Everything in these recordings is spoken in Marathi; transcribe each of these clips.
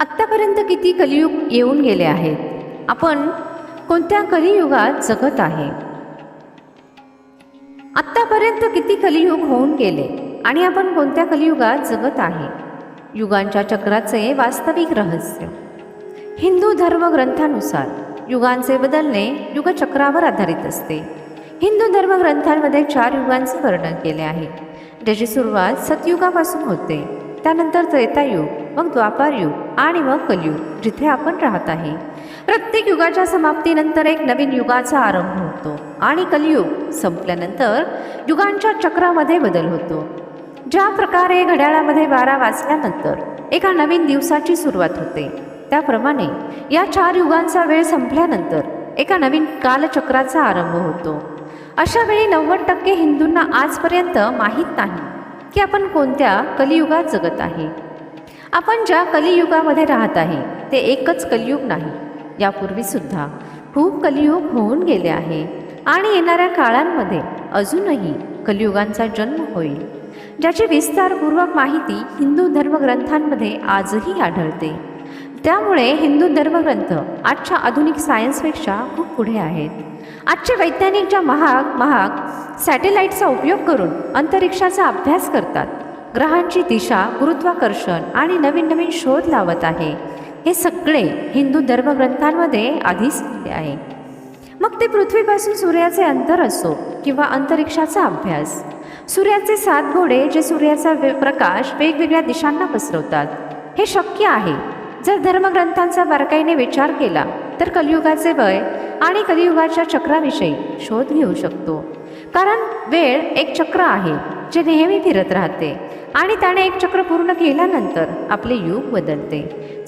आत्तापर्यंत किती कलियुग येऊन गेले आहेत? आपण कोणत्या कलियुगात जगत आहे? आत्तापर्यंत किती कलियुग होऊन गेले आणि आपण कोणत्या कलियुगात जगत आहे? युगांच्या चक्राचे वास्तविक रहस्य. हिंदू धर्मग्रंथानुसार युगांचे बदलणे युगचक्रावर आधारित असते. हिंदू धर्मग्रंथांमध्ये चार युगांचे वर्णन केले आहे. ज्याची सुरुवात सतयुगापासून होते. त्यानंतर त्रेतायुग मग द्वापारयुग आणि मग कलियुग जिथे आपण राहत आहे. प्रत्येक युगाच्या समाप्तीनंतर एक नवीन युगाचा आरंभ होतो आणि कलयुग संपल्यानंतर युगांच्या चक्रामध्ये बदल होतो. ज्या प्रकारे घड्याळामध्ये बारा वाजल्यानंतर एका नवीन दिवसाची सुरुवात होते. त्याप्रमाणे या चार युगांचा वेळ संपल्यानंतर एका नवीन कालचक्राचा आरंभ होतो. अशा वेळी नव्वद टक्के हिंदूंना आजपर्यंत माहीत नाही की आपण कोणत्या कलियुगात जगत आहे. आपण ज्या कलियुगामध्ये राहत आहे ते एकच कलियुग नाही. यापूर्वीसुद्धा खूप कलियुग होऊन गेले आहे आणि येणाऱ्या काळांमध्ये अजूनही कलियुगांचा जन्म होईल. ज्याची विस्तारपूर्वक माहिती हिंदू धर्मग्रंथांमध्ये आजही आढळते. त्यामुळे हिंदू धर्मग्रंथ आजच्या आधुनिक सायन्सपेक्षा खूप पुढे आहेत. आजचे वैज्ञानिक ज्या महाग महाग सॅटेलाईटचा उपयोग करून अंतरिक्षाचा अभ्यास करतात ग्रहांची दिशा गुरुत्वाकर्षण आणि नवीन नवीन शोध लावत आहे. हे सगळे हिंदू धर्मग्रंथांमध्ये आधीच लिहिले आहे. मग ते पृथ्वीपासून सूर्याचे अंतर असो किंवा अंतरिक्षाचा अभ्यास. सूर्याचे सात घोडे जे सूर्याचा प्रकाश वेगवेगळ्या दिशांना पसरवतात. हे शक्य आहे. जर धर्मग्रंथांचा बारकाईने विचार केला तर कलियुगाचे वय आणि कलियुगाच्या चक्राविषयी शोध घेऊ शकतो. कारण वेळ एक चक्र आहे जे नेहमी फिरत राहते. आणि त्याने एक चक्र पूर्ण केल्यानंतर आपले युग बदलते.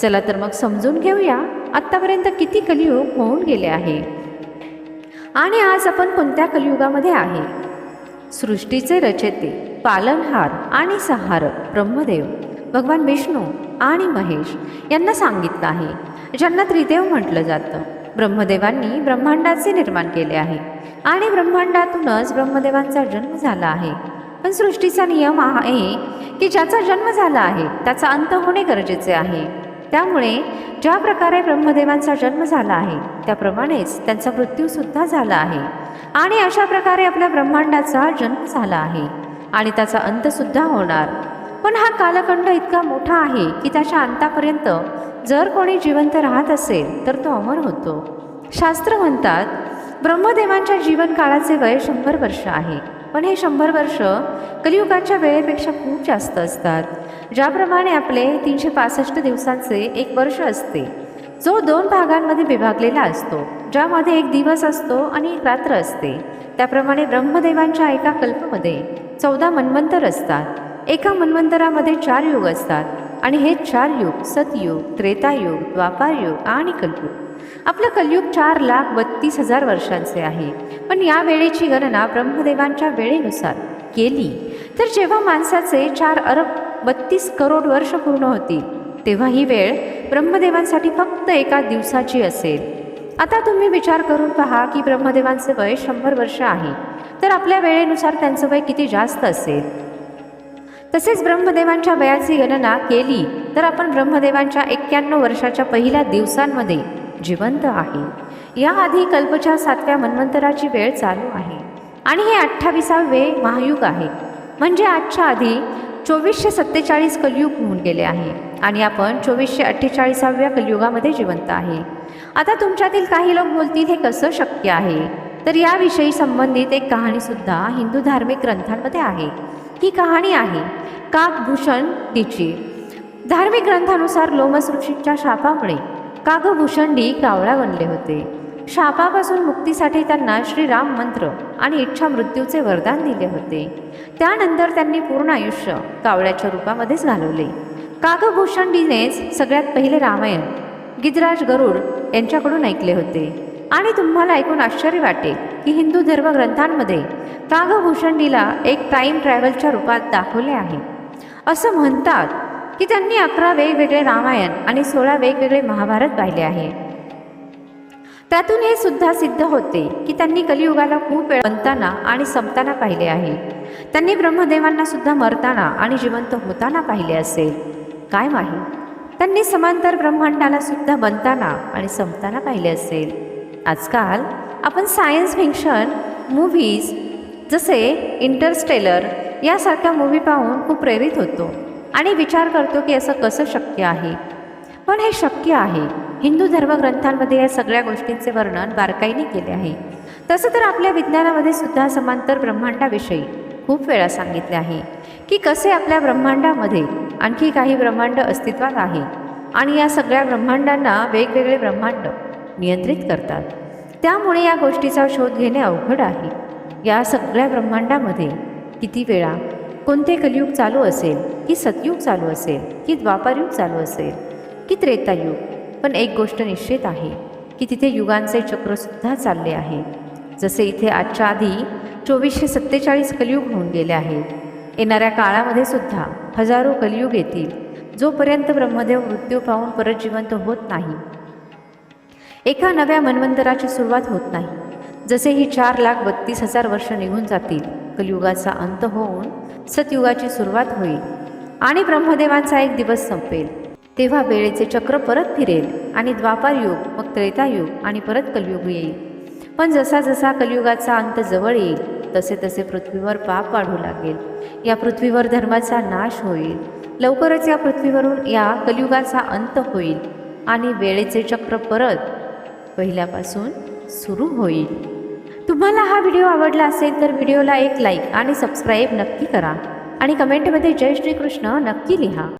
चला तर मग समजून घेऊया आत्तापर्यंत किती कलियुग होऊन गेले आहे? आणि आज आपण कोणत्या कलियुगामध्ये आहे? सृष्टीचे रचेते पालनहार आणि सहारक ब्रह्मदेव भगवान विष्णू आणि महेश यांना सांगितलं आहे ज्यांना त्रिदेव म्हटलं जातं. ब्रह्मदेवांनी ब्रह्मांडाचे निर्माण केले आहे आणि ब्रह्मांडातूनच ब्रह्मदेवांचा जन्म झाला आहे. पण सृष्टीचा नियम आहे की ज्याचा जन्म झाला आहे त्याचा अंत होणे गरजेचे आहे. त्यामुळे ज्या प्रकारे ब्रह्मदेवांचा जन्म झाला आहे त्याप्रमाणेच त्यांचा मृत्यूसुद्धा झाला आहे. आणि अशा प्रकारे आपल्या ब्रह्मांडाचा जन्म झाला आहे. आणि त्याचा अंतसुद्धा होणार. पण हा कालखंड इतका मोठा आहे की त्याच्या अंतापर्यंत जर कोणी जिवंत राहत असेल तर तो अमर होतो. शास्त्र म्हणतात ब्रह्मदेवांच्या जीवनकाळाचे वय शंभर वर्ष आहे. पण हे शंभर वर्ष कलियुगाच्या वेळेपेक्षा खूप जास्त असतात. ज्याप्रमाणे आपले तीनशे पासष्ट दिवसांचे एक वर्ष असते. जो दोन भागांमध्ये विभागलेला असतो ज्यामध्ये एक दिवस असतो आणि एक रात्र असते. त्याप्रमाणे ब्रह्मदेवांच्या एका कल्पमध्ये चौदा मन्वंतर असतात. एका मन्वंतरामध्ये चार युग असतात. आणि हे चार युग सतयुग त्रेतायुग द्वापारयुग आणि कलयुग. आपलं कलयुग चार लाख बत्तीस हजार वर्षांचे आहे. पण या वेळेची गणना ब्रह्मदेवांच्या वेळेनुसार केली तर जेव्हा माणसाचे चार अरब बत्तीस करोड वर्ष पूर्ण होतील तेव्हा ही वेळ ब्रह्मदेवांसाठी फक्त एका दिवसाची असेल. आता तुम्ही विचार करून पहा की ब्रह्मदेवांचे वय शंभर वर्ष आहे तर आपल्या वेळेनुसार त्यांचं वय किती जास्त असेल? तसेच ब्रह्मदेवांच्या वयाची गणना केली तर आपण ब्रह्मदेवांच्या एक्क्याण्णव वर्षाच्या पहिल्या दिवसांमध्ये जिवंत आहे. याआधी कल्पच्या सातव्या मन्वंतराची वेळ चालू आहे. आणि हे अठ्ठावीसावे महायुग आहे. म्हणजे आजच्या आधी चोवीसशे सत्तेचाळीस कलियुग होऊन गेले आहे. आणि आपण चोवीसशे अठ्ठेचाळीसाव्या कलियुगामध्ये जिवंत आहे. आता तुमच्यातील काही लोक बोलतील हे कसं शक्य आहे? तर याविषयी संबंधित एक कहाणीसुद्धा हिंदू धार्मिक ग्रंथांमध्ये आहे. ही कहाणी आहे काकभूषण तिची. धार्मिक ग्रंथानुसार लोमस ऋषींच्या शापामुळे कागभूषंडी कावळा बनले होते. शापापासून मुक्तीसाठी त्यांना श्रीराम मंत्र आणि इच्छा मृत्यूचे वरदान दिले होते. त्यानंतर त्यांनी पूर्ण आयुष्य कावळ्याच्या रूपामध्येच घालवले. कागभूषंडीनेच सगळ्यात पहिले रामायण गिजराज गरुड यांच्याकडून ऐकले होते. आणि तुम्हाला ऐकून आश्चर्य वाटेल की हिंदू धर्म ग्रंथांमध्ये कागभूषंडीला एक टाईम ट्रॅव्हलच्या रूपात दाखवले आहे. असं म्हणतात की त्यांनी अकरा वेगवेगळे रामायण आणि सोळा वेगवेगळे महाभारत पाहिले आहे. त्यातून हे सुद्धा सिद्ध होते की त्यांनी कलियुगाला खूप वेळ बनताना आणि संपताना पाहिले आहे. त्यांनी ब्रह्मदेवांना सुद्धा मरताना आणि जिवंत होताना पाहिले असेल काय माहीत त्यांनी समांतर ब्रह्मांडाला सुद्धा बनताना आणि संपताना पाहिले असेल आजकाल आपण सायन्स फिक्शन मूव्हीज जसे इंटरस्टेलर यासारख्या मूव्ही पाहून खूप प्रेरित होतो. आणि विचार करतो की असं कसं शक्य आहे. पण हे शक्य आहे. हिंदू धर्मग्रंथांमध्ये या सगळ्या गोष्टींचे वर्णन बारकाईने केले आहे. तसं तर आपल्या विज्ञानामध्ये सुद्धा समांतर ब्रह्मांडाविषयी खूप वेळा सांगितले आहे की कसे आपल्या ब्रह्मांडामध्ये आणखी काही ब्रह्मांड अस्तित्वात आहे आणि या सगळ्या ब्रह्मांडांना वेगवेगळे ब्रह्मांड नियंत्रित करतात. त्यामुळे या गोष्टीचा शोध घेणे अवघड आहे. या सगळ्या ब्रह्मांडामध्ये किती वेळा कोणते कलियुग चालू असेल की सतयुग चालू असेल की द्वापारयुग चालू असेल की त्रेतायुग? पण एक गोष्ट निश्चित आहे की तिथे युगांचे चक्रसुद्धा चालले आहे. जसे इथे आजच्या आधी चोवीसशे सत्तेचाळीस कलियुग होऊन गेले आहेत. येणाऱ्या काळामध्ये सुद्धा हजारो कलियुग येतील जोपर्यंत ब्रह्मदेव मृत्यू पाहून परत जिवंत होत नाही. एका नव्या मन्वंतराची सुरुवात होत नाही. जसे ही चार लाख बत्तीस हजार वर्ष निघून जातील कलियुगाचा अंत होऊन सतयुगाची सुरुवात होईल आणि ब्रह्मदेवांचा एक दिवस संपेल. तेव्हा वेळेचे चक्र परत फिरेल आणि द्वापार युग मग त्रेतायुग आणि परत कलयुग येईल. पण जसा जसा कलियुगाचा अंत जवळ येईल तसे तसे पृथ्वीवर पाप वाढू लागेल. या पृथ्वीवर धर्माचा नाश होईल. लवकरच या पृथ्वीवरून या कलियुगाचा अंत होईल आणि वेळेचे चक्र परत पहिल्यापासून सुरू होईल. तुम्हाला हा व्हिडिओ आवडला असेल तर व्हिडिओला एक लाईक आणि सबस्क्राईब नक्की करा. आणि कमेंटमध्ये जय श्रीकृष्ण नक्की लिहा.